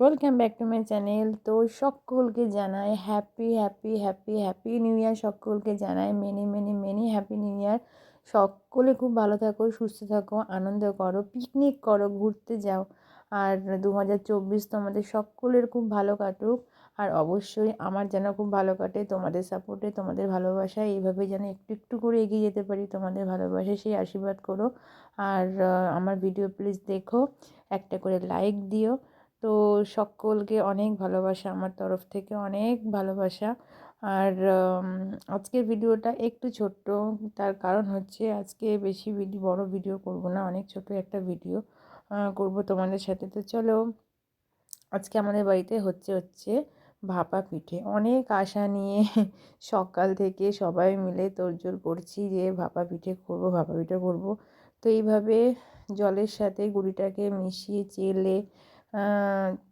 Welcome back to my channel তো সকলকে জানাই happy happy happy happy new year সকলকে জানাই। Many many many happy new year সকলে খুব ভালো থাকো, সুস্থ থাকো, আনন্দ করো পিকনিক করো, ঘুরতে যাও। আর দু হাজার চব্বিশ তোমাদের সকলের খুব ভালো কাটুক। আর অবশ্যই আমার যেন খুব ভালো কাটে, তোমাদের সাপোর্টে তোমাদের ভালোবাসায়, এইভাবে যেন একটু একটু করে এগিয়ে যেতে পারি, তোমাদের ভালোবাসায় সেই আশীর্বাদ করো। আর আমার ভিডিও প্লিজ দেখো। একটা করে লাইক দিও। তো সকলকে অনেক ভালোবাসা, আমার তরফ থেকে অনেক ভালোবাসা। আর আজকের ভিডিওটা একটু ছোট্ট, তার কারণ হচ্ছে আজকে বেশি ভিডিও বড় ভিডিও করব না, অনেক ছোট একটা ভিডিও করব তোমাদের সাথে। তো চলো, আজকে আমাদের বাড়িতে হচ্ছে হচ্ছে ভাপা পিঠে। অনেক আশা নিয়ে সকাল থেকে সবাই মিলে তোড়জোড় করছি যে ভাপা পিঠে করব, ভাপা পিঠে করব। তো এইভাবে জলের সাথে গুঁড়িটাকে মিশিয়ে, চেলে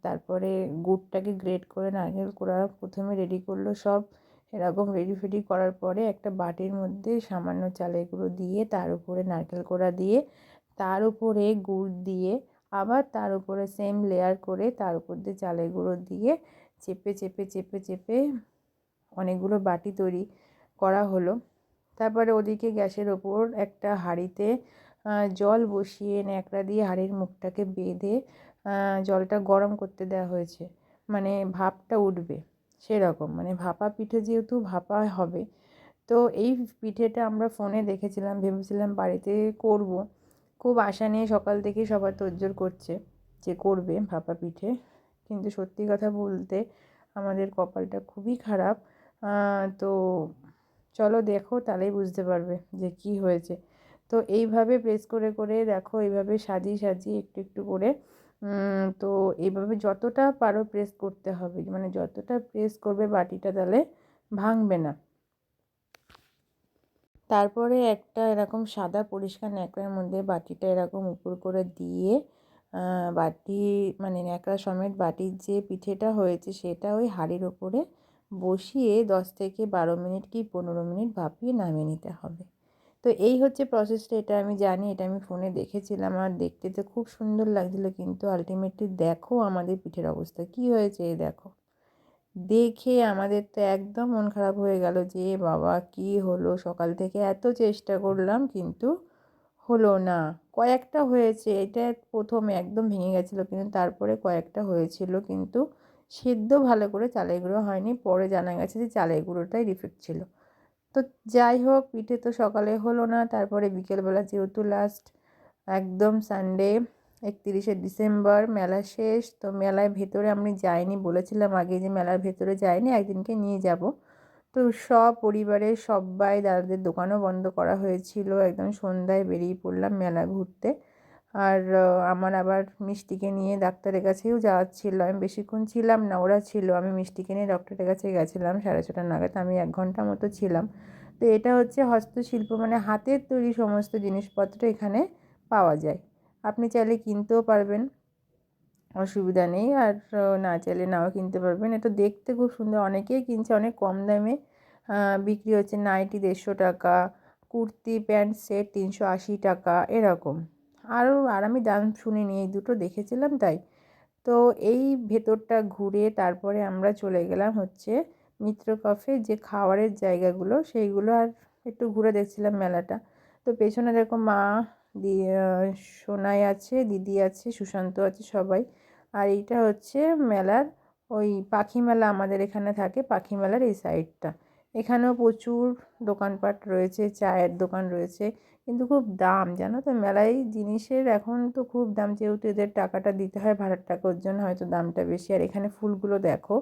তারপরে গুড়টাকে গ্রেট করে নারকেল করা প্রথমে রেডি করল সব। এরকম রেডি ফেডি করার পরে একটা বাটির মধ্যে সামান্য চালের গুঁড়ো দিয়ে তার উপরে নারকেল কোড়া দিয়ে তার উপরে গুড় দিয়ে আবার তার উপরে সেম লেয়ার করে তার উপর দিয়ে চালের গুঁড়ো দিয়ে চেপে চেপে চেপে চেপে অনেকগুলো বাটি তৈরি করা হলো। তারপরে ওদিকে গ্যাসের ওপর একটা হাঁড়িতে জল বসিয়ে ন্যাকড়া দিয়ে হাঁড়ির মুখটাকে বেঁধে জলটা গরম করতে দেওয়া হয়েছে। মানে ভাপটা উঠবে, সেরকম। মানে ভাপা পিঠে যেহেতু ভাপা হবে, তো এই পিঠেটা আমরা ফোনে দেখেছিলাম, ভেবেছিলাম বাড়িতে করব। খুব আশা নিয়ে সকাল থেকে সবার তোজ্জোর করছে যে করবে ভাপা পিঠে। কিন্তু সত্যি কথা বলতে আমাদের কপালটা খুবই খারাপ। তো চলো দেখো, তাহলেই বুঝতে পারবে যে কি হয়েছে। তো এইভাবে প্রেস করে করে দেখো, এইভাবে সাজিয়ে সাজিয়ে একটু একটু করে তো এইভাবে যতটা পারো প্রেস করতে হবে। মানে যতটা প্রেস করবে বাটিটা তাহলে ভাঙবে না। তারপরে একটা এরকম সাদা পরিষ্কার ন্যাকড়ার মধ্যে বাটিটা এরকম উপর করে দিয়ে বাটি মানে ন্যাকড়া সমেত বাটির যে পিঠেটা হয়েছে সেটা ওই হাঁড়ির ওপরে বসিয়ে দশ থেকে বারো মিনিট কি পনেরো মিনিট ভাপিয়ে নামিয়ে নিতে হবে। তো এই হচ্ছে প্রসেসটা এটা আমি জানি, এটা আমি ফোনে দেখেছিলাম আর দেখতে তো খুব সুন্দর লাগছিল কিন্তু আলটিমেটলি দেখো আমাদের পিঠের অবস্থা, কি হয়েছে এই দেখো। দেখে আমাদের তো একদম মন খারাপ হয়ে গেল যে বাবা কি হলো, সকাল থেকে এত চেষ্টা করলাম কিন্তু হলো না। কয়েকটা হয়েছে, এটা প্রথম একদম ভেঙে গেছিল কিন্তু তারপরে কয়েকটা হয়েছিল কিন্তু সেদ্ধ ভালো করে চালের গুঁড়ো হয়নি, পরে জানা গেছে যে চালের গুঁড়োটাই ডিফেক্ট ছিল। তো যাই হোক, পিঠে তো সকালে হলো না। তারপরে বিকেলবেলা যেহেতু লাস্ট একদম সানডে একতিরিশে ডিসেম্বর মেলা শেষ। তো মেলায় ভেতরে আমি যাইনি, বলেছিলাম আগে যে মেলার ভেতরে যাইনি, একদিনকে নিয়ে যাব। তো সব পরিবারের সবাই দাদাদের দোকানও বন্ধ করা হয়েছিল। একদম সন্ধ্যায় বেরিয়ে পড়লাম মেলা ঘুরতে। আর আমার আবার মিষ্টিকে নিয়ে ডাক্তারের কাছেও যাওয়ার ছিল। আমি বেশিক্ষণ ছিলাম না, ওরা ছিল। আমি মিষ্টিকে নিয়ে ডক্টরের কাছে গেছিলাম, সাড়ে ছটা নাগাদ। আমি এক ঘণ্টা মতো ছিলাম। তো এটা হচ্ছে হস্তশিল্প মানে হাতের তৈরি সমস্ত জিনিসপত্র এখানে পাওয়া যায়। আপনি চাইলে কিনতেও পারবেন, অসুবিধা নেই। আর না চাইলে নাও কিনতে পারবেন। এটা দেখতে খুব সুন্দর। অনেকেই কিনছে, অনেক কম দামে বিক্রি হচ্ছে নাইটি দেড়শো টাকা, কুর্তি, প্যান্ট সেট তিনশো আশি টাকা, এরকম। আরও আর আমি দাম শুনিনি এই দুটো দেখেছিলাম তাই। তো এই ভেতরটা ঘুরে তারপরে আমরা চলে গেলাম হচ্ছে মিত্র কফে যে খাওয়ারের জায়গাগুলো, সেইগুলো আর একটু ঘুরে দেখছিলাম মেলাটা। তো পেছনে দেখো মা, দি সোনাই আছে, দিদি আছে, সুশান্ত আছে সবাই। আর এইটা হচ্ছে মেলার ওই পাখি মেলা আমাদের এখানে থাকে পাখি মেলার এই সাইডটা এখানেও প্রচুর দোকানপাট রয়েছে, চায়ের দোকান রয়েছে, কিন্তু খুব দাম, জানো তো? মেলায় জিনিসের এখন তো খুব দাম, যেহেতু এদের টাকাটা দিতে হয় ভাড়ার টাকা ওর জন্য, হয়তো দামটা বেশি। আর এখানে ফুলগুলো দেখো,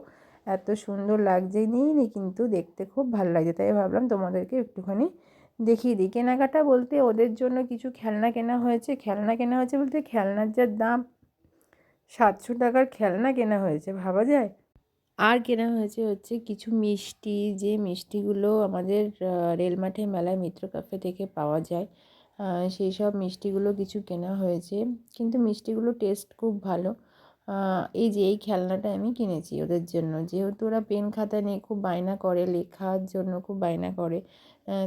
এত সুন্দর লাগছে। নিই নি কিন্তু দেখতে খুব ভালো লাগছে। তাই ভাবলাম তোমাদেরকে একটুখানি দেখিয়ে দিই। কেনাকাটা বলতে ওদের জন্য কিছু খেলনা কেনা হয়েছে। খেলনা কেনা হয়েছে বলতে খেলনার যা দাম, সাতশো টাকার খেলনা কেনা হয়েছে, ভাবা যায়? আর কেনা হয়েছে হচ্ছে কিছু মিষ্টি, যে মিষ্টিগুলো আমাদের রেলমাঠে মেলায় মিত্র ক্যাফে থেকে পাওয়া যায় সেই সব মিষ্টিগুলো কিছু কেনা হয়েছে। কিন্তু মিষ্টিগুলো টেস্ট খুব ভালো। এই যে, এই খেলনাটা আমি কিনেছি ওদের জন্য। যেহেতু ওরা পেন খাতা নিয়ে খুব বায়না করে, লেখার জন্য খুব বায়না করে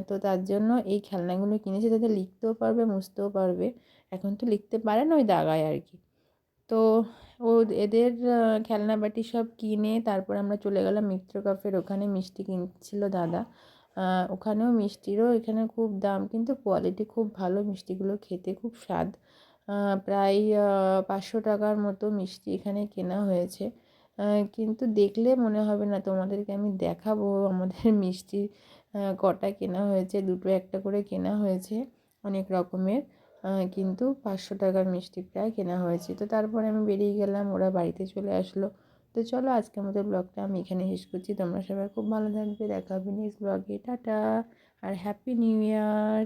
তো তার জন্য এই খেলনাগুলো কিনেছি। তাদের লিখতেও পারবে, মুছতেও পারবে। এখন তো লিখতে পারে না ওই দাগায় আর কি। তো ও এদের খেলনা বাটি সব কিনে তারপর আমরা চলে গেলাম মিত্র কাফের ওখানে মিষ্টি কিনছিল দাদা। ওখানেও মিষ্টিরও এখানে খুব দাম, কিন্তু কোয়ালিটি খুব ভালো, মিষ্টিগুলো খেতে খুব স্বাদ। প্রায় পাঁচশো টাকার মতো মিষ্টি এখানে কেনা হয়েছে। কিন্তু দেখলে মনে হবে না তোমাদেরকে আমি দেখাবো আমাদের মিষ্টি কটা কেনা হয়েছে, দুটো একটা করে কেনা হয়েছে অনেক রকমের। কিন্তু পাঁচশো টাকার মিষ্টি প্রায় কেনা হয়েছে। তো তারপরে আমি বেরিয়ে গেলাম, ওরা বাড়িতে চলে আসলো। তো চলো আজকে আমাদের ব্লগটা আমি এখানে শেষ করছি। তোমরা সবাই খুব ভালো থাকবে। দেখা হবে নেক্সট ব্লগে টাটা! আর হ্যাপি নিউ ইয়ার